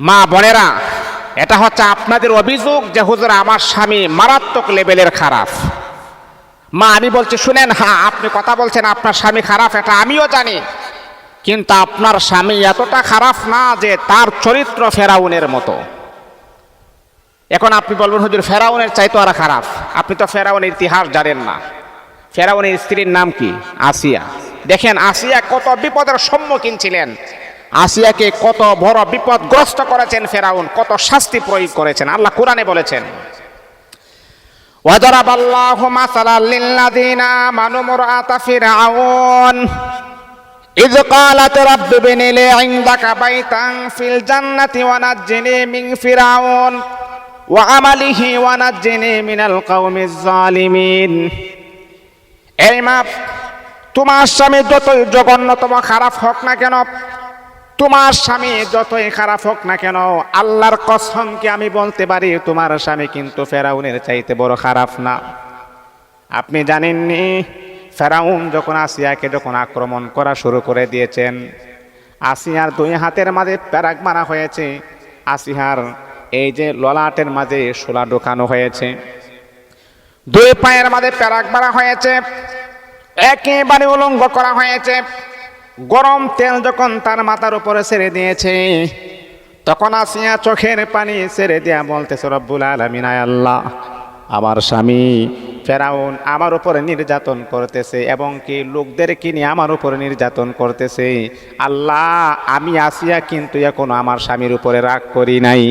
মা বোনেরা, এটা হচ্ছে আপনাদের অভিযোগ যে হুজুর, আমার স্বামী মারাত্মক লেভেলের খারাপ। মা, আমি বলছি, শুনেন হ্যাঁ আপনি কথা বলছেন, আপনার স্বামী খারাপ, এটা আমিও জানি। কিন্তু আপনার স্বামী এতটা খারাপ না যে তার চরিত্র ফেরাউনের মতো। এখন আপনি বলবেন, হুজুর, ফেরাউনের চাইতো আর খারাপ। আপনি তো ফেরাউনের ইতিহাস জানেন না। ফেরাউনের স্ত্রীর নাম কি? আসিয়া। দেখেন, আসিয়া কত বিপদের সম্মুখীন ছিলেন। আসিয়াকে কত বড় বিপদগ্রস্ত করেছেন ফেরাউন কত শাস্তি প্রয়োগ করেছেন আল্লাহ কোরআনে বলেছেন وضرب الله مثلا للذين آمنوا امرأة فرعون إذ قالت رب ابن لي عندك بيتا في الجنة ونجني من فرعون وعمله ونجني من القوم الظالمين এই মাপ তোমার স্বামী যতই জঘন্যতম খারাপ হোক না কেন তোমার স্বামী যতই খারাপ হোক না কেন, আল্লাহর কসমকে আমি বলতে পারি, তোমার স্বামী কিন্তু ফেরাউনের চাইতে বড় খারাপ না। আপনি জানেননি, ফেরাউন যখন আসিয়াকে যখন আক্রমণ করা শুরু করে দিয়েছেন, আসিয়ার দুই হাতের মাঝে প্যারাক মারা হয়েছে আসিহার এই যে ললাটের মাঝে সোলা ঢোকানো হয়েছে। দুই পায়ের মাঝে প্যারাক মারা হয়েছে, একেবারে উলঙ্গ করা হয়েছে গরম তেল যখন তার মাথার উপরে ছেড়ে দিয়েছে, তখন আসিয়া চোখের পানি ছেড়ে দেয়া বলতেছে, রব্বুল আলমিন, আয় আল্লাহ, আমার স্বামী ফেরাউন আমার উপরে নির্যাতন করতেছে এবং কি লোকদেরকে নিয়ে আমার উপরে নির্যাতন করতেছে। আল্লাহ, আমি আসিয়া কিন্তু এখনও আমার স্বামীর উপরে রাগ করি নাই।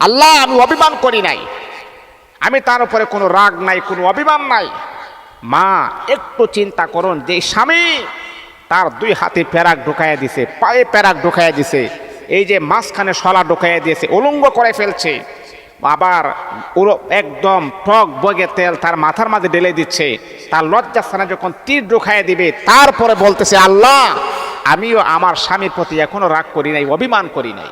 আল্লাহ, আমি অভিমান করি নাই। আমি তার উপরে কোনো রাগ নাই, কোনো অভিমান নাই। মা, একটু চিন্তা করুন যে স্বামী তার দুই হাতে প্যারাক ঢুকাইয়া দিছে, পায়ে প্যারাক ঢুকাইয়া দিছে, এই যে মাঝখানে শলা ঢুকাইয়া দিয়েছে, উলঙ্গ করে ফেলছে। আবার একদম টক বগে তেল তার মাথার মাঝে ঢেলে দিচ্ছে। তার লজ্জাস্থানে যখন তীর ঢুকাইয়া দিবে, তারপরে বলতেছে, আল্লাহ, আমিও আমার স্বামীর প্রতি এখনও রাগ করি নাই, অভিমান করি নাই।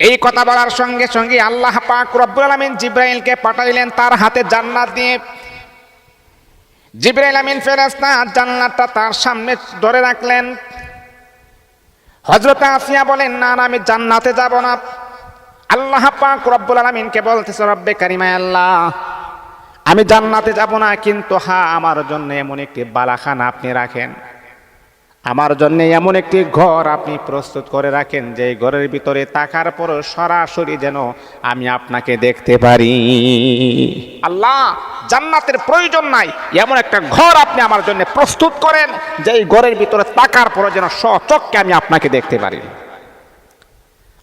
এই কথা বলার সঙ্গে সঙ্গে আল্লাহ পাক রব্বুল আলমিন জিব্রাইলকে পাঠাইলেন তার হাতে জান্নাত দিয়ে। জিব্রাইল আমিন ফেরেস্তা জান্নাতটা তার সামনে ধরে রাখলেন। হজরত আসিয়া বলেন, না আমি জান্নাতে যাব না। আল্লাহ পাক রব্বুল আলমিনকে বলতেছে, রব্বে কারিমায় আল্লাহ, আমি জান্নাতে যাব না, কিন্তু হ্যাঁ আমার জন্য এমন একটি বালাখানা আপনি রাখেন। আমার জন্য এমন একটি ঘর আপনি প্রস্তুত করে রাখেন যে ঘরের ভিতরে তাকার পর সরাসরি যেন আমি আপনাকে দেখতে পারি। আল্লাহ জান্নাতের প্রয়োজন নাই। এমন একটা ঘর আপনি আমার জন্য প্রস্তুত করেন যে এই ঘরের ভিতরে তাকার পর যেন সচককে আমি আপনাকে দেখতে পারি।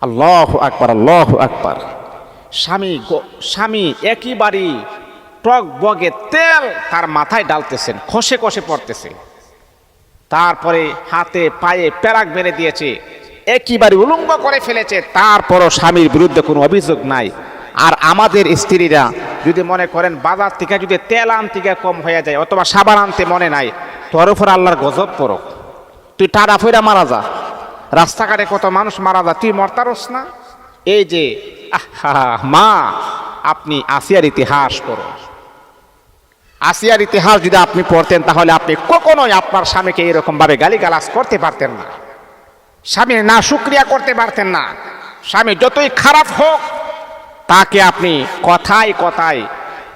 আল্লাহ আকবার আল্লাহ আকবার। স্বামী স্বামী একই বাড়ি টক বগে তেল তার মাথায় ডালতেছেন, খসে খসে পড়তেছে। তারপরে হাতে পায়ে প্যারাক মেরে দিয়েছে একইবারে উলঙ্গ করে ফেলেছে। তারপরও স্বামীর বিরুদ্ধে কোনো অভিযোগ নাই। আর আমাদের স্ত্রীরা যদি মনে করেন বাজার থেকে যদি তেল আনতে গিয়ে কম হয়ে যায়, অথবা সাবান আনতে মনে নাই, তোর উপর আল্লাহর গজব পড়ক। তুই টাড়া ফইরা মারা যা। রাস্তাঘাটে কত মানুষ মারা যা তুই মরতারস না? এই যে মা, আপনি আসিয়ার ইতিহাস করো আসিয়ার ইতিহাস যদি আপনি পড়তেন, তাহলে আপনি কখনোই আপনার স্বামীকে এরকম ভাবে গালিগালাজ করতে পারতেন না। স্বামীর না সুক্রিয়া করতে পারতেন না। স্বামী যতই খারাপ হোক তাকে আপনি কথায় কথায়,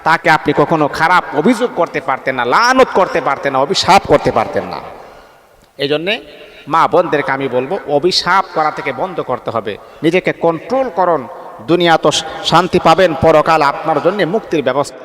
তাকে আপনি কখনো খারাপ অভিযোগ করতে পারতেন না, লানত করতে পারতেন না, অভিশাপ করতে পারতেন না। এই জন্যে মা বোনদেরকে আমি বলব, অভিশাপ করা থেকে বন্ধ করতে হবে। নিজেকে কন্ট্রোল করুন। দুনিয়া তো শান্তি পাবেন, পরকাল আপনার জন্য মুক্তির ব্যবস্থা।